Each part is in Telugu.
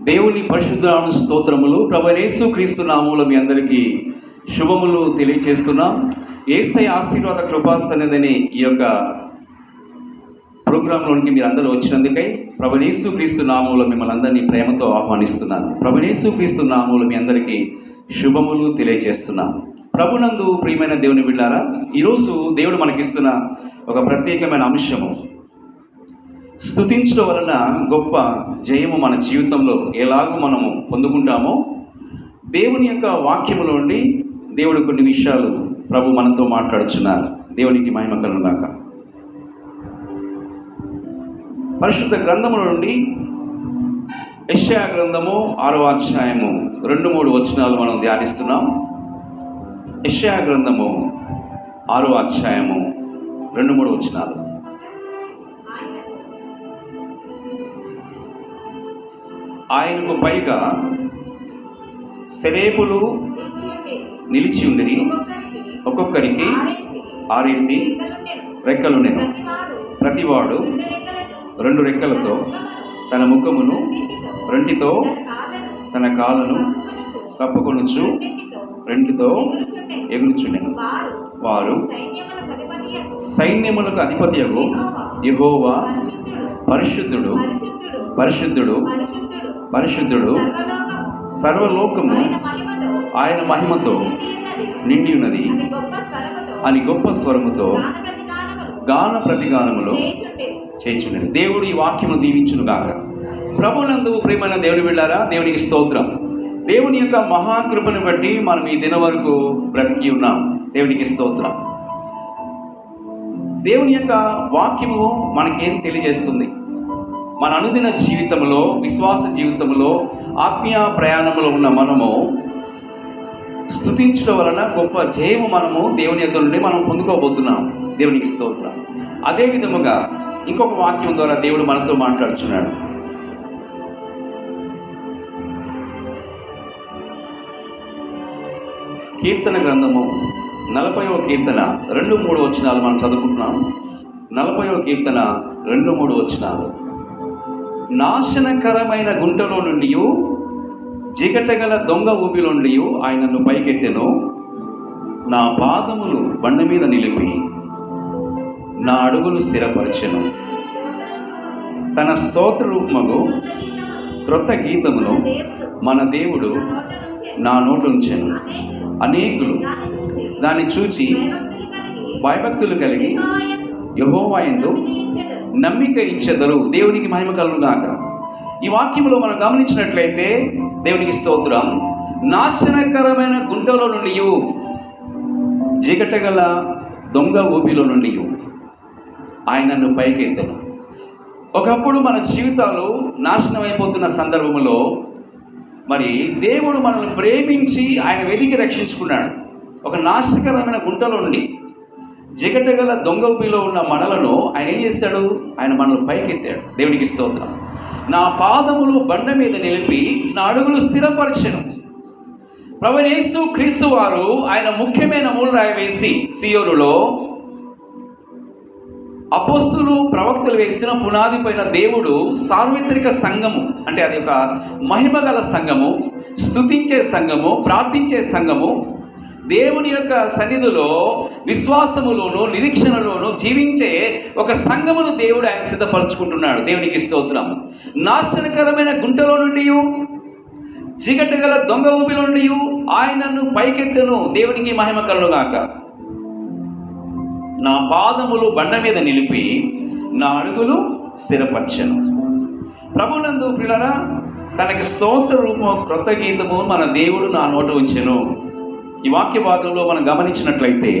దేవుని పరిశుద్ధాను స్తోత్రములు ప్రభరేసు క్రీస్తు నామములు మీ అందరికీ శుభములు తెలియచేస్తున్నాం. ఏసై ఆశీర్వాద కృపా అనేదని ఈ యొక్క ప్రోగ్రాంలోనికి మీరు అందరూ వచ్చినందుకై ప్రభనేసు క్రీస్తు నామములు మిమ్మల్ని అందరినీ ప్రేమతో ఆహ్వానిస్తున్నాను. ప్రభనేసు క్రీస్తు నామములు మీ అందరికీ శుభములు తెలియజేస్తున్నాం ప్రభునందు ప్రియమైన దేవుని బిళ్ళారా ఈరోజు దేవుడు మనకిస్తున్న ఒక ప్రత్యేకమైన అంశము. స్థుతించడం వలన గొప్ప జయము మన జీవితంలో ఎలాగో మనము పొందుకుంటామో దేవుని యొక్క వాక్యములో నుండి దేవుడు కొన్ని విషయాలు ప్రభు మనతో మాట్లాడుచున్నారు. దేవునికి మహిమ కలుగునాక పరిశుద్ధ గ్రంథముల నుండి యశ్యా గ్రంథము ఆరో అధ్యాయము రెండు మూడు వచనాలు మనం ధ్యానిస్తున్నాం. యశ్యా గ్రంథము ఆరో అధ్యాయము రెండు మూడు వచనాలు. ఆయనకు పైగా సెరేపులు నిలిచి ఉండిరి. ఒక్కొక్కరికి ఆరేసి రెక్కలు నేను ప్రతివాడు రెండు రెక్కలతో తన ముఖమును రెండితో తన కాళ్ళను కప్పుకొనుచు రెండుతో ఎగురుచుండెను. వారు సైన్యములకు అధిపతియగు యహోవా పరిశుద్ధుడు పరిశుద్ధుడు పరిశుద్ధుడు సర్వలోకము ఆయన మహిమతో నిండి ఉన్నది అని గొప్ప స్వరముతో గాన ప్రతిగానములో చేయించున్నది. దేవుడు ఈ వాక్యము దీవించును గాక ప్రభునందు ప్రేమైన దేవుడు వెళ్ళారా దేవునికి స్తోత్రం. దేవుని యొక్క మహాకృపను బట్టి మనం ఈ దిన వరకు బ్రతికి ఉన్నాం. దేవునికి స్తోత్రం. దేవుని యొక్క వాక్యము మనకేం తెలియజేస్తుంది? మన అనుదిన జీవితంలో విశ్వాస జీవితంలో ఆత్మీయ ప్రయాణంలో ఉన్న మనము స్థుతించడం వలన గొప్ప జయము మనము దేవుని యొక్క నుండి మనం పొందుకోబోతున్నాం. దేవునికి స్తోత్రం. అదే విధముగా ఇంకొక వాక్యం ద్వారా దేవుడు మనతో మాట్లాడుచున్నాడు. కీర్తన గ్రంథము నలభైవ కీర్తన రెండు మూడు వచనాలు మనం చదువుకుంటున్నాం. నలభైవ కీర్తన రెండు మూడు వచనాలు. నాశనకరమైన గుంటలో నుండి జిగటగల దొంగ ఊబిలో నుండి ఆయనను పైకెత్తెను. నా పాదములు బండ మీద నిలిపి నా అడుగులు స్థిరపరచెను. తన స్తోత్ర రూపముగు క్రొత్త గీతమును మన దేవుడు నా నోటుంచెను అనేకులు దాన్ని చూచి భయభక్తులు కలిగి యహోవా ఎందు నమ్మిక ఇచ్చెదరు. దేవునికి మహిమ కలుగుగాక ఈ వాక్యంలో మనం గమనించినట్లయితే దేవునికి స్తోత్రం. నాశనకరమైన గుండెలో నుండి జిగటగల దొంగ ఊపిలో నుండి ఆయనను పైకెత్తను. ఒకప్పుడు మన జీవితాలు నాశనం అయిపోతున్న సందర్భంలో మరి దేవుడు మనల్ని ప్రేమించి ఆయన వెతికి రక్షించుకున్నాడు. ఒక నాశకరమైన గుంటలో నుండి జిగటగల దొంగ ఊపిలో ఉన్న మనలను ఆయన ఏం చేశాడు ఆయన మనల్ని పైకెత్తాడు. దేవునికి స్తోత్రం. నా పాదములు బండ మీద నిలిపి నా అడుగులు స్థిరపరచను. ప్రవణేసు క్రీస్తు వారు ఆయన ముఖ్యమైన మూలరాయి వేసి సియోరులో అపోస్తులు ప్రవక్తలు వేసిన పునాది పైన దేవుడు సార్వత్రిక సంఘము అంటే అది ఒక మహిమగల సంఘము స్తుతించే సంఘము ప్రార్థించే సంఘము దేవుని యొక్క సన్నిధిలో విశ్వాసములోను నిరీక్షణలోను జీవించే ఒక సంఘమును దేవుడు ఆయన సిద్ధపరచుకుంటున్నాడు. దేవునికి స్తోత్రం. నాశనకరమైన గుంటలో నుండి గల దొంగ ఊపిలో నుండి ఆయనను పైకెత్తును. దేవునికి మహిమ కలుగాక నా పాదములు బండ మీద నిలిపి నా అడుగులు స్థిరపరచను. ప్రభునందు పిల్లరా తనకి స్తోత్ర రూపం క్రొత్త గీతము మన దేవుడు నా నోట ఉంచెను. ఈ వాక్య భాగంలో మనం గమనించినట్లయితే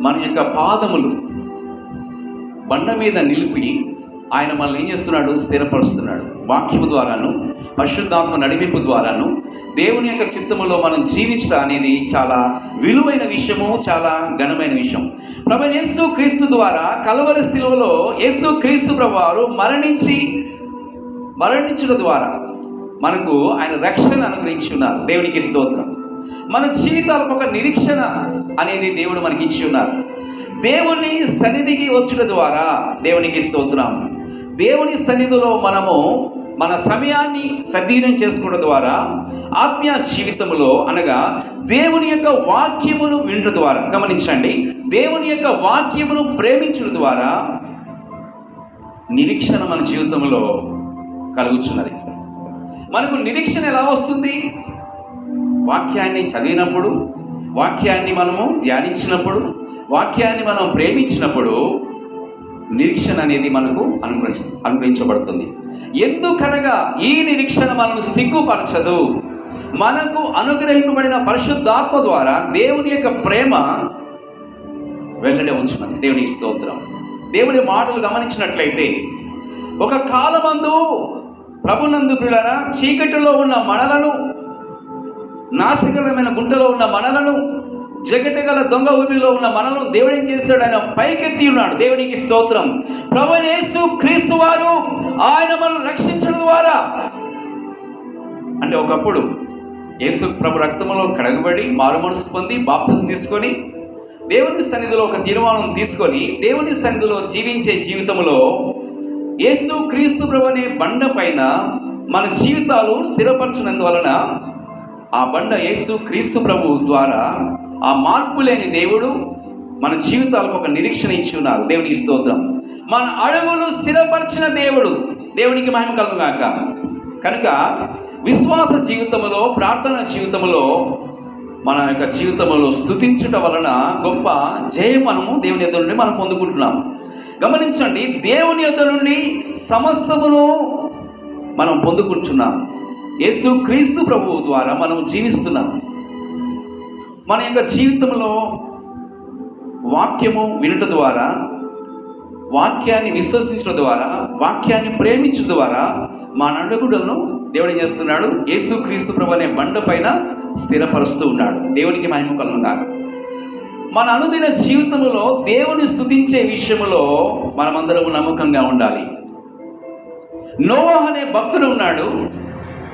మన యొక్క పాదములు బండ మీద నిలిపి ఆయన మనల్ని ఏం చేస్తున్నాడు? స్థిరపరుస్తున్నాడు. వాక్యము ద్వారాను పరిశుద్ధాత్మ నడిపింపు ద్వారాను దేవుని యొక్క చిత్తములో మనం జీవించడం అనేది చాలా విలువైన విషయము చాలా ఘనమైన విషయం. ప్రభు యేసు క్రీస్తు ద్వారా కలవరి శిలువలో యేసు క్రీస్తు ప్రభువారు మరణించి మరణించడం ద్వారా మనకు ఆయన రక్షణ అనుగ్రహించి ఉన్నారు. దేవునికి స్తోత్రం. మన జీవితాలకు ఒక నిరీక్షణ అనేది దేవుడు మనకి ఇచ్చి ఉన్నారు. దేవుని సన్నిధికి వచ్చుట ద్వారా దేవునికి స్తోత్రం. దేవుని సన్నిధిలో మనము మన సమయాన్ని సద్వినియోగం చేసుకోవడం ద్వారా ఆత్మీయ జీవితంలో అనగా దేవుని యొక్క వాక్యమును వినడం ద్వారా గమనించండి. దేవుని యొక్క వాక్యమును ప్రేమించడం ద్వారా నిరీక్షణ మన జీవితంలో కలుగుచున్నది. మనకు నిరీక్షణ ఎలా వస్తుంది? వాక్యాన్ని చదివినప్పుడు వాక్యాన్ని మనము ధ్యానించినప్పుడు వాక్యాన్ని మనం ప్రేమించినప్పుడు నిరీక్షణ అనేది మనకు అనుగ్రహి అనుగ్రహించబడుతుంది. ఎందుకనగా ఈ నిరీక్షణ మనకు సిగ్గుపరచదు. మనకు అనుగ్రహింపబడిన పరిశుద్ధాత్మ ద్వారా దేవుని యొక్క ప్రేమ వెంటనే ఉంచున్నది దేవుని స్తోత్రం. దేవుని మాటలు గమనించినట్లయితే ఒక కాలమందు ప్రభునందు చీకటిలో ఉన్న మనలను నాశకరమైన గుంటలో ఉన్న మనలను జగటగల దొంగ ఊపిలో ఉన్న మనలను దేవుడు ఏం చేశాడు? ఆయన పైకెత్తి ఉన్నాడు. దేవునికి స్తోత్రం. ప్రభు క్రీస్తు వారు ఆయన మనల్ని రక్షించడం ద్వారా. అంటే ఒకప్పుడు యేసు ప్రభు రక్తములో కడగబడి మారు మనసు పొంది బాప్తిజం తీసుకొని దేవుని సన్నిధిలో ఒక తీర్మానం తీసుకొని దేవుని సన్నిధిలో జీవించే జీవితంలో యేసు క్రీస్తు ప్రభు అనే బండ పైన మన జీవితాలు స్థిరపరచినందువలన ఆ బండ యేసు క్రీస్తు ప్రభు ద్వారా ఆ మార్పు లేని దేవుడు మన జీవితాలకు ఒక నిరీక్షణ ఇచ్చి ఉన్నారు. దేవునికి స్తోత్రం. మన అడుగులు స్థిరపరిచిన దేవుడు దేవునికి మహిమ కలుగుగాక. కనుక విశ్వాస జీవితంలో ప్రార్థన జీవితంలో మన యొక్క జీవితంలో స్థుతించుట వలన గొప్ప జయం మనము దేవుని యొద్ద నుండి మనం పొందుకుంటున్నాం. గమనించండి దేవుని యొద్ద నుండి సమస్తమును మనం పొందుకుంటున్నాం. యేసు క్రీస్తు ప్రభువు ద్వారా మనం జీవిస్తున్నాం. మన యొక్క జీవితంలో వాక్యము వినటం ద్వారా వాక్యాన్ని విశ్వసించడం ద్వారా వాక్యాన్ని ప్రేమించడం ద్వారా మా నడుగుడలను దేవుడు ఏం చేస్తున్నాడు? యేసు క్రీస్తు ప్రభు అనే బండ పైన స్థిరపరుస్తూ ఉన్నాడు. దేవునికి మహిమ కలుగున్నారు మన అనుదిన జీవితంలో దేవుని స్థుతించే విషయంలో మనమందరం నమ్మకంగా ఉండాలి. నోవాహ్ అనే భక్తుడు ఉన్నాడు.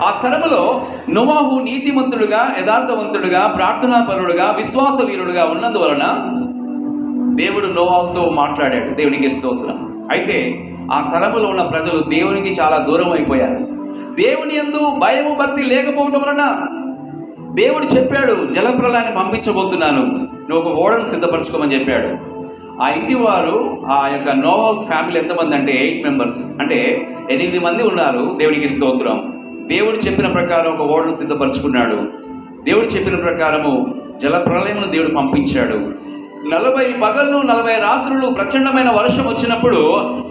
ఆ తరములో నోవాహు నీతిమంతుడుగా యథార్థవంతుడుగా ప్రార్థనాపరుడుగా విశ్వాస వీరుడుగా ఉన్నందువలన దేవుడు నోవాహుతో మాట్లాడాడు. దేవునికి స్తోత్రం. అయితే ఆ తరములో ఉన్న ప్రజలు దేవునికి చాలా దూరం అయిపోయారు. దేవుని యందు భయము భక్తి లేకపోవడం వలన దేవుడు చెప్పాడు జలప్రలాన్ని పంపించబోతున్నాను. నువ్వు ఒక ఓడను సిద్ధపరచుకోమని చెప్పాడు. ఆ ఇంటి వారు ఆ యొక్క నోవా ఫ్యామిలీ ఎంతమంది అంటే ఎయిట్ మెంబర్స్. అంటే ఎనిమిది మంది ఉన్నారు. దేవునికి స్తోత్రం. దేవుడు చెప్పిన ప్రకారం ఒక ఓడను సిద్ధపరచుకున్నాడు. దేవుడు చెప్పిన ప్రకారము జల ప్రళయమును దేవుడు పంపించాడు. నలభై పగళ్ళు నలభై రాత్రులు ప్రచండమైన వర్షం వచ్చినప్పుడు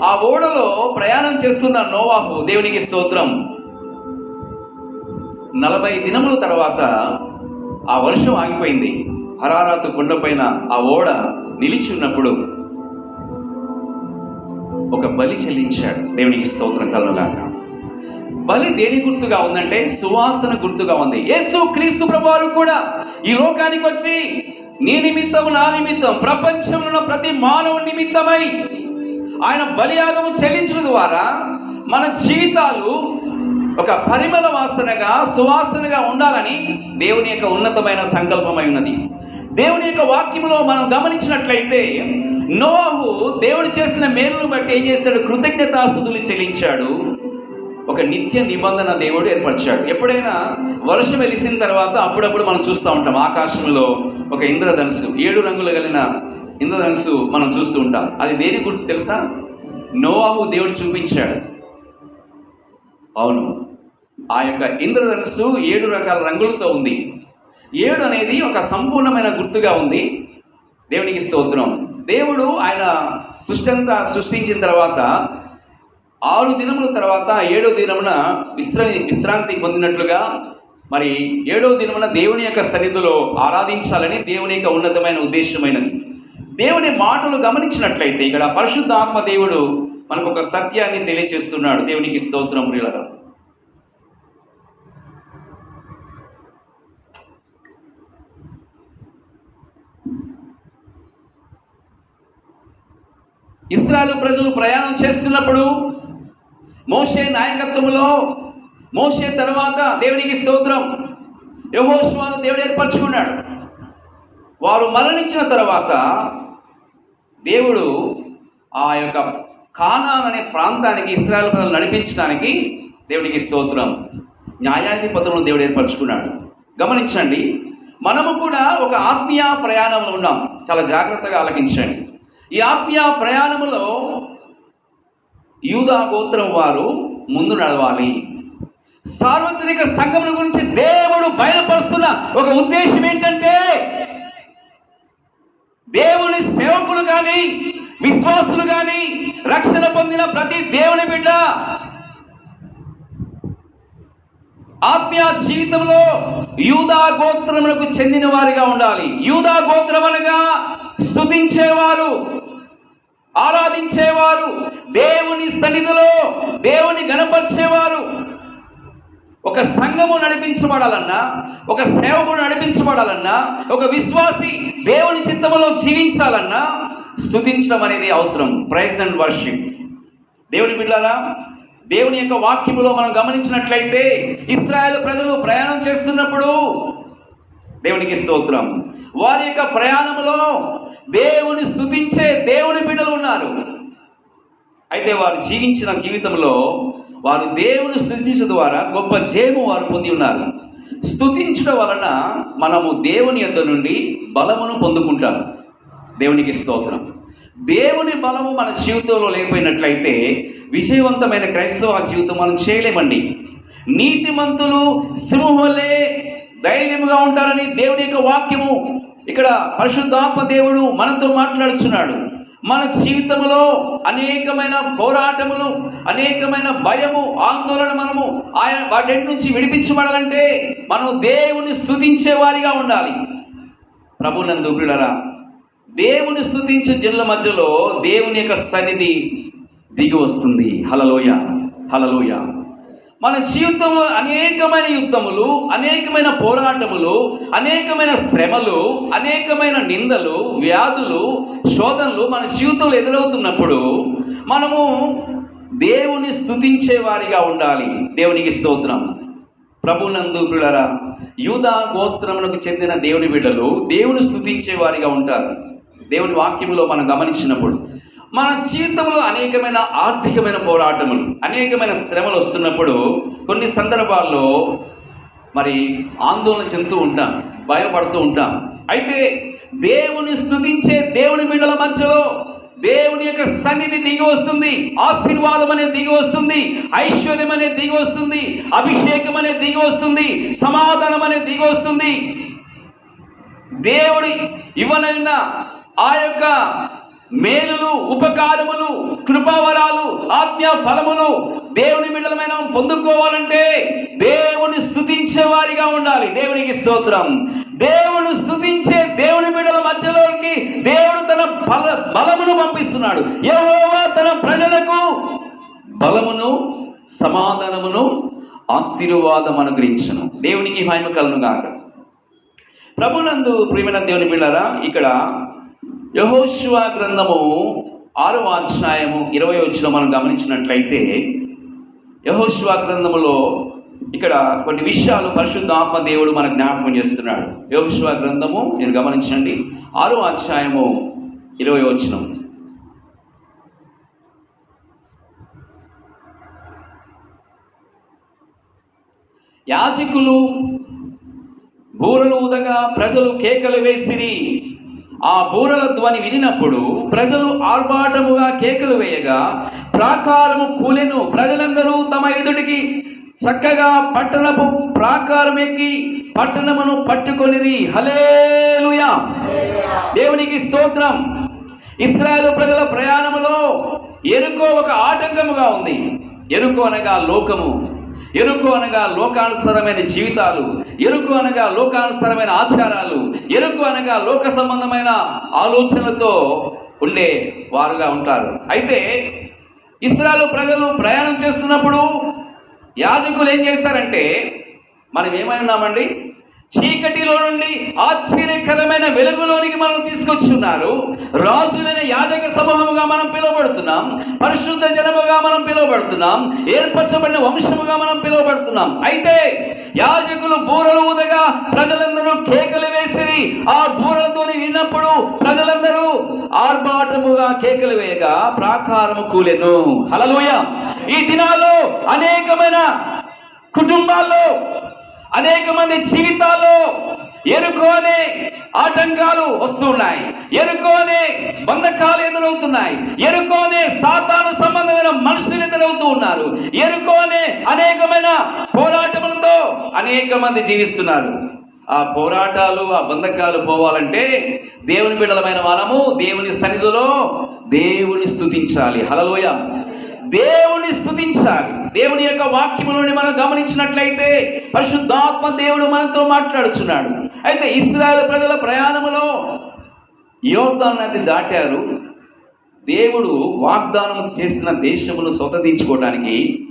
ఆ ఓడలో ప్రయాణం చేస్తున్న నోవాహు దేవునికి స్తోత్రం. నలభై దినముల తర్వాత ఆ వర్షం ఆగిపోయింది. హరారాతు కొండపైన ఆ ఓడ నిలిచి ఉన్నప్పుడు ఒక బలి చెల్లించాడు దేవునికి స్తోత్రం కలలాగా బలి దేని గుర్తుగా ఉందంటే సువాసన గుర్తుగా ఉంది. యేసు క్రీస్తు ప్రభువారు కూడా ఈ లోకానికి వచ్చి నీ నిమిత్తం నా నిమిత్తం ప్రపంచంలో ఉన్న ప్రతి మానవుడి నిమిత్తమై ఆయన బలియాగము చెల్లించడం ద్వారా మన జీవితాలు ఒక పరిమళ వాసనగా సువాసనగా ఉండాలని దేవుని యొక్క ఉన్నతమైన సంకల్పమై ఉన్నది. దేవుని యొక్క వాక్యంలో మనం గమనించినట్లయితే నోవాహు దేవుడు చేసిన మేలును బట్టి ఏం చేశాడు? కృతజ్ఞతాస్థుతులు చెల్లించాడు. ఒక నిత్య నిబంధన దేవుడు ఏర్పరిచాడు. ఎప్పుడైనా వర్షం వెలిసిన తర్వాత అప్పుడప్పుడు మనం చూస్తూ ఉంటాం. ఆకాశంలో ఒక ఇంద్రధనుసు ఏడు రంగులు కలిగిన ఇంద్రధనుసు మనం చూస్తూ ఉంటాం. అది దేని గుర్తు తెలుసా? నోవాహు దేవుడు చూపించాడు. అవును. ఆ యొక్క ఇంద్రధనుసు ఏడు రకాల రంగులతో ఉంది. ఏడు అనేది ఒక సంపూర్ణమైన గుర్తుగా ఉంది. దేవునికి స్తోత్రం. దేవుడు ఆయన సృష్టి అంతా సృష్టించిన తర్వాత ఆరు దినముల తర్వాత ఏడో దినమున విశ్ర విశ్రాంతి పొందినట్లుగా మరి ఏడో దినమున దేవుని యొక్క సన్నిధిలో ఆరాధించాలని దేవుని యొక్క ఉన్నతమైన ఉద్దేశమైనది. దేవుని మాటలు గమనించినట్లయితే ఇక్కడ పరిశుద్ధ ఆత్మ దేవుడు మనకు ఒక సత్యాన్ని తెలియజేస్తున్నాడు. దేవునికి స్తోత్రం ప్రియులరా. ఇస్రాయలు ప్రజలు ప్రయాణం చేస్తున్నప్పుడు మోషే నాయకత్వంలో మోషే తర్వాత దేవునికి స్తోత్రం. యహోష్వాను దేవుడు ఏర్పరచుకున్నాడు. వారు మరణించిన తర్వాత దేవుడు ఆ యొక్క కానాన్ అనే ప్రాంతానికి ఇస్రాయల్ ప్రజలు నడిపించడానికి దేవునికి స్తోత్రం. న్యాయాధిపతులను దేవుడు ఏర్పరచుకున్నాడు. గమనించండి మనము కూడా ఒక ఆత్మీయ ప్రయాణంలో ఉన్నాం. చాలా జాగ్రత్తగా ఆలకించండి. ఈ ఆత్మీయ ప్రయాణంలో యూదా గోత్రం వారు ముందు నడవాలి. సార్వత్రిక సంఘముల గురించి దేవుడు బయలుపరుస్తున్న ఒక ఉద్దేశం ఏంటంటే దేవుని సేవకులు కానీ విశ్వాసులు కానీ రక్షణ పొందిన ప్రతి దేవుని బిడ్డ ఆత్మీయ జీవితంలో యూదా గోత్రములకు చెందిన వారిగా ఉండాలి. యూదా గోత్రం అనగా స్తుతించేవారు. ఆరాధించేవారు దేవుని సన్నిధిలో దేవుని గణపరిచేవారు. ఒక సంఘము నడిపించబడాలన్నా ఒక సేవకుడు నడిపించబడాలన్నా ఒక విశ్వాసి దేవుని చిత్తములో జీవించాలన్నా స్థుతించడం అనేది అవసరం. ప్రైజ్ అండ్ వర్షిప్ దేవుని బిడ్డారా దేవుని యొక్క వాక్యములో మనం గమనించినట్లయితే ఇస్రాయేల్ ప్రజలు ప్రయాణం చేస్తున్నప్పుడు దేవునికి స్తోత్రం. వారి యొక్క ప్రయాణములో దేవుని స్థుతించే దేవుని బిడ్డలు ఉన్నారు. అయితే వారు జీవించిన జీవితంలో వారు దేవుని స్థుతించడం ద్వారా గొప్ప జయము వారు పొంది ఉన్నారు. స్థుతించడం వలన మనము దేవుని యొద్ద నుండి బలమును పొందుకుంటాం. దేవునికి స్తోత్రం. దేవుని బలము మన జీవితంలో లేకపోయినట్లయితే విజయవంతమైన క్రైస్తవ జీవితం మనం చేయలేమండి. నీతిమంతులు సింహలే ధైర్యంగా ఉంటారని దేవుని యొక్క వాక్యము ఇక్కడ పరిశుద్ధాత్మ దేవుడు మనతో మాట్లాడుచున్నాడు. మన జీవితంలో అనేకమైన పోరాటములు అనేకమైన భయము ఆందోళన మనము ఆయన వాటి నుంచి విడిపించబడాలంటే మనం దేవుని స్థుతించే వారిగా ఉండాలి. ప్రభునందు పిల్లరా దేవుని స్థుతించే జనుల మధ్యలో దేవుని యొక్క సన్నిధి దిగి వస్తుంది. హలలోయ హలలోయ మన జీవితంలో అనేకమైన యుద్ధములు అనేకమైన పోరాటములు అనేకమైన శ్రమలు అనేకమైన నిందలు వ్యాధులు శోధనలు మన జీవితంలో ఎదురవుతున్నప్పుడు మనము దేవుని స్థుతించే వారిగా ఉండాలి. దేవునికి స్తోత్రం. ప్రభునందు బిడరా యూదా గోత్రములకు చెందిన దేవుని బిడ్డలు దేవుని స్థుతించే వారిగా ఉంటారు. దేవుని వాక్యంలో మనం గమనించినప్పుడు మన జీవితంలో అనేకమైన ఆర్థికమైన పోరాటములు అనేకమైన శ్రమలు వస్తున్నప్పుడు కొన్ని సందర్భాల్లో మరి ఆందోళన చెందుతూ ఉంటాం భయపడుతూ ఉంటాం. అయితే దేవుని స్థుతించే దేవుని బిడ్డల మధ్యలో దేవుని యొక్క సన్నిధి దిగి వస్తుంది ఆశీర్వాదం అనేది దిగి వస్తుంది ఐశ్వర్యం అనేది దిగి వస్తుంది అభిషేకం అనేది దిగి వస్తుంది సమాధానం అనేది దిగి వస్తుంది. దేవుడి ఇవ్వనైనా ఆ యొక్క మేలులు ఉపకారములు కృపావరాలు ఆత్మీయ ఫలములు దేవుని బిడ్డలమైన పొందుకోవాలంటే దేవుని స్థుతించే వారిగా ఉండాలి. దేవునికి స్తోత్రం. దేవుని స్థుతించే దేవుని బిడ్డల మధ్యలోకి దేవుడు తన బల బలమును పంపిస్తున్నాడు. యెహోవా తన ప్రజలకు బలమును సమాధానమును ఆశీర్వాదం అనుగ్రహించను. దేవునికి మహిమ కలను గాక ప్రభునందు ప్రియమైన దేవుని బిళ్ళారా ఇక్కడ యహోశివ గ్రంథము ఆరవ అధ్యాయము ఇరవై వచ్చిన మనం గమనించినట్లయితే యహోశివా గ్రంథములో ఇక్కడ కొన్ని విషయాలు పరిశుద్ధ ఆత్మ దేవుడు మన జ్ఞాపకం చేస్తున్నాడు. యహోశివ గ్రంథము మీరు గమనించండి ఆరో అధ్యాయము ఇరవై వచ్చినం యాజకులు బూరలు ఊదగా ప్రజలు కేకలు వేసిరి. ఆ బూరల ధ్వని వినినప్పుడు ప్రజలు ఆర్భాటముగా కేకలు వేయగా ప్రాకారము కూలెను ప్రజలందరూ తమ ఎదుటికి చక్కగా పట్టణపు ప్రాకారం ఎక్కి పట్టణమును పట్టుకొనిది హలేలుయా దేవునికి స్తోత్రం. ఇస్రాయేల్ ప్రజల ప్రయాణములో ఎరుకో ఒక ఆటంకముగా ఉంది. ఎరుకో అనగా లోకము. ఎరుకు అనగా లోకానుసరమైన జీవితాలు ఎరుకు అనగా లోకానుసరమైన ఆచారాలు ఎరుకు అనగా లోక సంబంధమైన ఆలోచనలతో ఉండే వారుగా ఉంటారు. అయితే ఇస్రాలు ప్రజలు ప్రయాణం చేస్తున్నప్పుడు యాజకులు ఏం చేస్తారంటే మనం ఏమై ఉన్నామండి? చీకటిలో నుండి ఆశ్చర్యకరమైన వెలుగులోనికి మనం తీసుకొచ్చున్నారు. రాజులైన యాజక సమూహముగా మనం పిలువబడుతున్నాం. పరిశుద్ధ జనముగా మనం పిలువబడుతున్నాం. ఏర్పరచబడిన వంశముగా మనం పిలువబడుతున్నాం. అయితే యాజకులు బూరలు ఊదగా ప్రజలందరూ కేకలు వేసిరి. ఆ బూరలతో విన్నప్పుడు ప్రజలందరూ ఆర్భాటముగా కేకలు వేయగా ప్రాకారము కూలెను. హలలోయ ఈ దినాల్లో అనేకమైన కుటుంబాల్లో అనేక మంది జీవితాల్లో ఎరుకోనే ఆటంకాలు వస్తున్నాయి ఎరుకోనే బంధకాలు ఎదురవుతున్నాయి. ఎరుకోనే సాతాను సంబంధమైన మనుషులు ఎదురవుతూ ఉన్నారు. ఎరుకోనే అనేకమైన పోరాటములతో అనేక మంది జీవిస్తున్నారు. ఆ పోరాటాలు ఆ బంధకాలు పోవాలంటే దేవుని బిడ్డలమైన మనము దేవుని సన్నిధిలో దేవుని స్థుతించాలి హలలోయ దేవుని స్థుతించాలి. దేవుని యొక్క వాక్యములని మనం గమనించినట్లయితే పరిశుద్ధాత్మ దేవుడు మనతో మాట్లాడుచున్నాడు. అయితే ఇస్రాయల్ ప్రజల ప్రయాణములో యోర్దాన్ నది దాటారు. దేవుడు వాగ్దానం చేసిన దేశమును స్వతంత్రించుకోవడానికి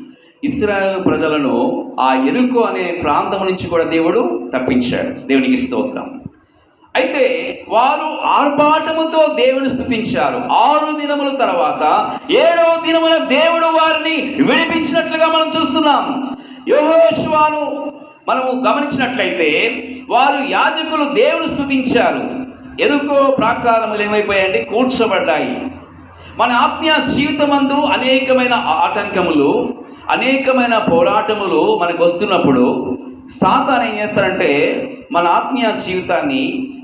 ఇస్రాయల్ ప్రజలను ఆ ఎరుకు అనే ప్రాంతం నుంచి కూడా దేవుడు తప్పించాడు. దేవునికి స్తోత్రం. అయితే వారు ఆర్భాటముతో దేవుని స్థుతించారు. ఆరు దినముల తర్వాత ఏడవ దినమున దేవుడు వారిని విడిపించినట్లుగా మనం చూస్తున్నాం. యెహోషువను మనము గమనించినట్లయితే వారు యాజకులు దేవుని స్థుతించారు. ఎరుకో ప్రాకారములు ఏమైపోయాయంటే కూర్చోబడ్డాయి. మన ఆత్మీయ జీవితమందు అనేకమైన ఆటంకములు అనేకమైన పోరాటములు మనకు వస్తున్నప్పుడు సాతాన్ ఏం చేస్తారంటే మన ఆత్మీయ జీవితాన్ని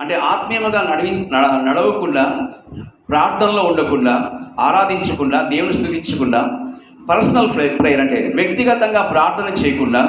అంటే ఆత్మీయముగా నడివి నడ- నడవకుండా ప్రార్థనలో ఉండకుండా ఆరాధించకుండా దేవుని స్థుతించకుండా పర్సనల్ ప్రేయర్ అంటే వ్యక్తిగతంగా ప్రార్థన చేయకుండా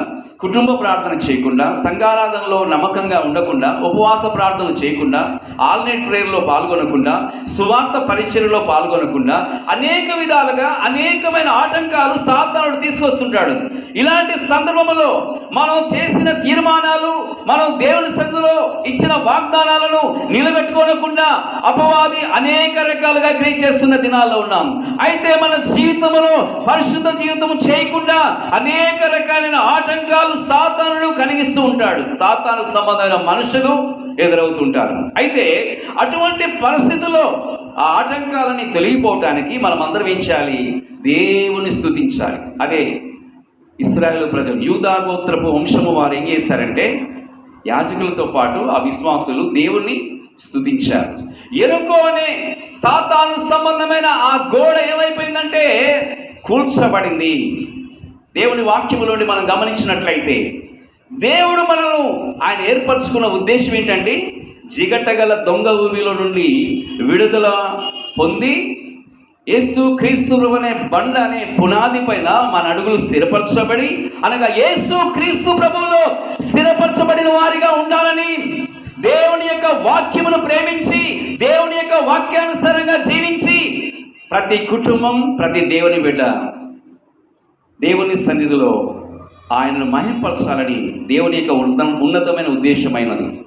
కుటుంబ ప్రార్థన చేయకుండా సంఘారాధనలో నమ్మకంగా ఉండకుండా ఉపవాస ప్రార్థన చేయకుండా ఆల్నైట్ ప్రేయర్లో పాల్గొనకుండా సువార్త పరిచయలో పాల్గొనకుండా అనేక విధాలుగా అనేకమైన ఆటంకాలు సాధనలు తీసుకొస్తుంటాడు. ఇలాంటి సందర్భంలో మనం చేసిన తీర్మానాలు మనం దేవుని సందులో ఇచ్చిన వాగ్దానాలను నిలబెట్టుకోనకుండా అపవాది అనేక రకాలుగా క్రియ చేస్తున్న దినాల్లో ఉన్నాం. అయితే మన జీవితంలో పరిశుద్ధ జీవితం చేయకుండా అనేక రకాలైన ఆటంకాలు సాతానుడు కలిగిస్తూ ఉంటాడు. సాతాను సంబంధమైన మనుషులు ఎదురవుతుంటారు. అయితే అటువంటి పరిస్థితుల్లో ఆ ఆటంకాలని తొలగిపోవటానికి మనం అందరం ఏం చేయాలి? దేవుని స్థుతించాలి అదే ఇస్రాయేల్ ప్రజలు యూదాగోత్రపు వంశము వారు ఏం చేశారంటే యాజకులతో పాటు ఆ విశ్వాసులు దేవుణ్ణి స్థుతించారు ఎరుకో అనే సాతాను సంబంధమైన ఆ గోడ ఏమైపోయిందంటే కూల్చబడింది. దేవుని వాక్యములోని మనం గమనించినట్లయితే దేవుడు మనను ఆయన ఏర్పరచుకున్న ఉద్దేశం ఏంటంటే జిగటగల దొంగ ఊబిలో నుండి విడుదల పొంది యేసు క్రీస్తు అనే బండ అనే పునాది పైన మన అడుగులు స్థిరపరచబడి అనగా యేసు క్రీస్తు ప్రభువులో స్థిరపరచబడిన వారిగా ఉండాలని దేవుని యొక్క వాక్యమును ప్రేమించి దేవుని యొక్క వాక్యానుసారంగా జీవించి ప్రతి కుటుంబం ప్రతి దేవుని బిడ్డ దేవుని సన్నిధిలో ఆయనను మహింపరచాలని దేవుని యొక్క ఉన్నత ఉన్నతమైన ఉద్దేశమైనది.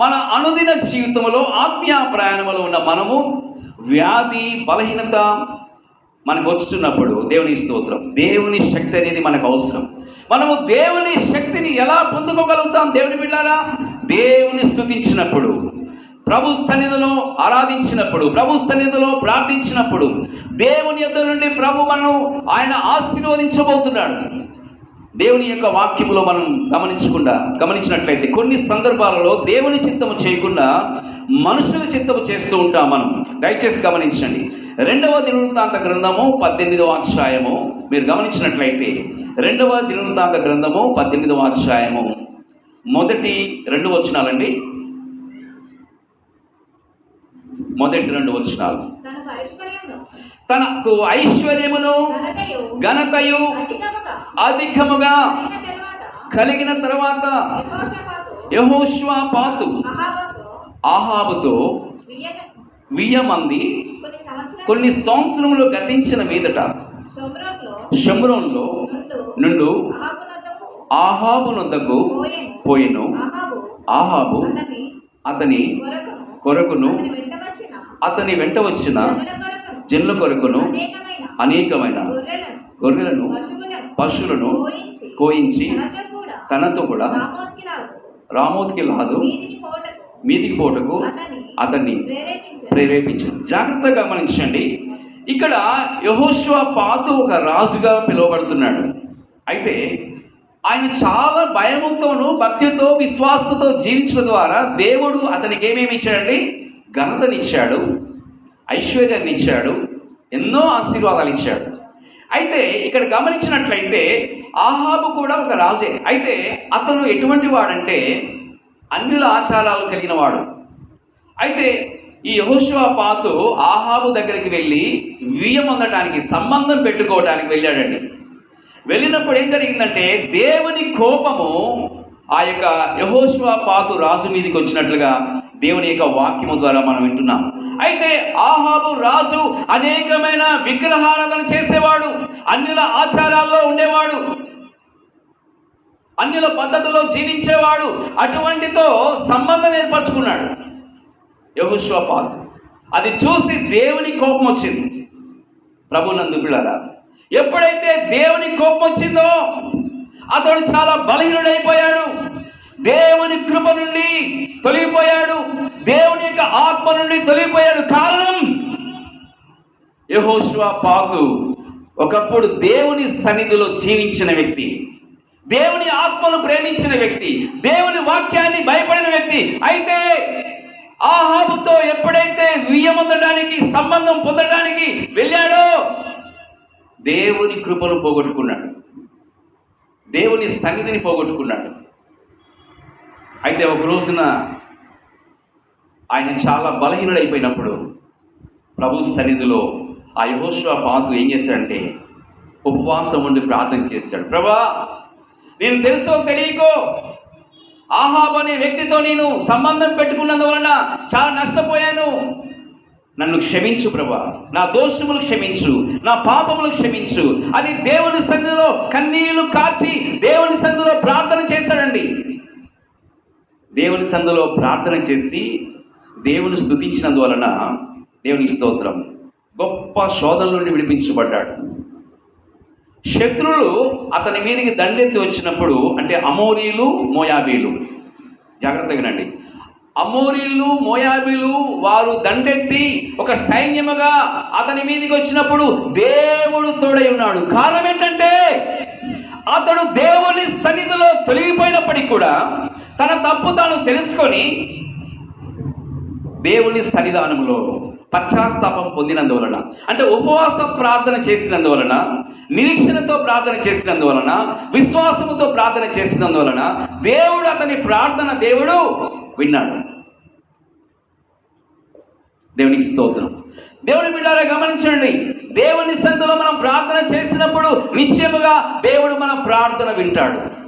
మన అనుదిన జీవితంలో ఆత్మీయ ప్రయాణంలో ఉన్న మనము వ్యాధి బలహీనత మనకు వస్తున్నప్పుడు దేవుని స్తోత్రం దేవుని శక్తి అనేది మనకు అవసరం. మనము దేవుని శక్తిని ఎలా పొందుకోగలుగుతాం దేవుని బిడ్డారా? దేవుని స్థుతించినప్పుడు ప్రభు సన్నిధిలో ఆరాధించినప్పుడు ప్రభు సన్నిధిలో ప్రార్థించినప్పుడు దేవుని యొద్ద నుండి ప్రభు మనం ఆయన ఆశీర్వదించబోతున్నాడు. దేవుని యొక్క వాక్యములో మనం గమనించకుండా గమనించినట్లయితే కొన్ని సందర్భాలలో దేవుని చిత్తము చేయకుండా మనుషుల చిత్తము చేస్తూ ఉంటాం మనం. దయచేసి గమనించండి. రెండవ దినవృత్తాంత గ్రంథము పద్దెనిమిదవ అధ్యాయము. మీరు గమనించినట్లయితే రెండవ దినవృత్తాంత గ్రంథము పద్దెనిమిదవ అధ్యాయము. మొదటి రెండు వచనాలండి. మొదటి రెండు వచనాలు. తనకు ఐశ్వర్యమును ఘనతయు అధికముగా కలిగిన తరువాత యహోష్వాపాతు అహాబుతో ఆహాబుతో వియ్య వెయ్య మంది కొన్ని సంవత్సరములు గతించిన మీదట శుభ్రంలో నుండు ఆహాబునొద్దకు పోయెను. ఆహాబు అతని కొరకును అతని వెంట వచ్చిన? జనుల కొరకును? అనేకమైన గొర్రెలను పశువులను కోయించి తనతో కూడా రామోత్కి లాదు మీదికి పోటకు అతన్ని ప్రేరేపించాడు. ప్రేరేపించు జాగ్రత్తగా గమనించండి. ఇక్కడ యహోష్వ పాతు ఒక రాజుగా పిలువబడుతున్నాడు. అయితే ఆయన చాలా భయముతోనూ భక్తితో విశ్వాసతో జీవించడం ద్వారా దేవుడు అతనికి ఏమేమి ఇచ్చాడండి? ఘనతనిచ్చాడు ఐశ్వర్యాన్ని ఇచ్చాడు ఎన్నో ఆశీర్వాదాలు ఇచ్చాడు. అయితే ఇక్కడ గమనించినట్లయితే ఆహాబు కూడా ఒక రాజే. అయితే అతను ఎటువంటి వాడంటే అన్నిల ఆచారాలు కలిగిన వాడు అయితే ఈ యహోషువ పాతు ఆహాబు దగ్గరికి వెళ్ళి వియ్యం పొందడానికి సంబంధం పెట్టుకోవడానికి వెళ్ళాడండి. వెళ్ళినప్పుడు ఏం జరిగిందంటే దేవుని కోపము ఆ యొక్క యహోషువ పాతు రాజు మీదకి వచ్చినట్లుగా దేవుని యొక్క వాక్యము ద్వారా మనం వింటున్నాం. అయితే ఆహాబు రాజు అనేకమైన విగ్రహారాధన చేసేవాడు అన్యుల ఆచారాల్లో ఉండేవాడు అన్యుల పద్ధతిలో జీవించేవాడు అటువంటితో సంబంధం ఏర్పరచుకున్నాడు యహోశ్వపాత్ అది చూసి దేవుని కోపం వచ్చింది. ప్రభునందు పిల్లరా ఎప్పుడైతే దేవుని కోపం వచ్చిందో అతడు చాలా బలహీనుడైపోయాడు. దేవుని కృప నుండి తొలగిపోయాడు. దేవుని యొక్క ఆత్మ నుండి తొలగిపోయాడు. కారణం యహోశ్వ పాకు ఒకప్పుడు దేవుని సన్నిధిలో జీవించిన వ్యక్తి. దేవుని ఆత్మను ప్రేమించిన వ్యక్తి. దేవుని వాక్యాన్ని భయపడిన వ్యక్తి. అయితే ఆహాబుతో ఎప్పుడైతే వియ్యమొందడానికి సంబంధం పొందడానికి వెళ్ళాడో దేవుని కృపను పోగొట్టుకున్నాడు. దేవుని సన్నిధిని పోగొట్టుకున్నాడు. అయితే ఒక రోజున ఆయన చాలా బలహీనుడైపోయినప్పుడు ప్రభు సన్నిధిలో ఆ యహోశ్వ పాతు ఏం చేశాడంటే ఉపవాసం ఉండి ప్రార్థన చేశాడు. ప్రభా నేను తెలుసో తెలియకో ఆహాబ్ అనే వ్యక్తితో నేను సంబంధం పెట్టుకున్నందువలన చాలా నష్టపోయాను. నన్ను క్షమించు ప్రభా. నా దోషములు క్షమించు నా పాపములు క్షమించు. అది దేవుని సంధిలో కన్నీళ్ళు కాచి దేవుని సంధిలో ప్రార్థన చేశాడండి. దేవుని సంధిలో ప్రార్థన చేసి దేవుని స్థుతించినందువలన దేవుని స్తోత్రం. గొప్ప శోధన నుండి విడిపించబడ్డాడు. శత్రులు అతని మీదకి దండెత్తి వచ్చినప్పుడు అంటే అమోరీలు మోయాబీలు జాగ్రత్తగానండి అమోరీలు మోయాబీలు వారు దండెత్తి ఒక సైన్యముగా అతని మీదకి వచ్చినప్పుడు దేవుడు తోడై ఉన్నాడు. కారణం ఏంటంటే అతడు దేవుని సన్నిధిలో తొలగిపోయినప్పటికీ కూడా తన తప్పు తాను తెలుసుకొని దేవుని సన్నిధానంలో పశ్చాత్తాపం పొందినందువలన అంటే ఉపవాస ప్రార్థన చేసినందువలన నిరీక్షణతో ప్రార్థన చేసినందువలన విశ్వాసముతో ప్రార్థన చేసినందువలన దేవుడు అతని ప్రార్థన దేవుడు విన్నాడు. దేవునికి స్తోత్రం. దేవుని బిడ్డారా గమనించండి. దేవుని సందులో మనం ప్రార్థన చేసినప్పుడు నిశ్చయముగా దేవుడు మన ప్రార్థన వింటాడు.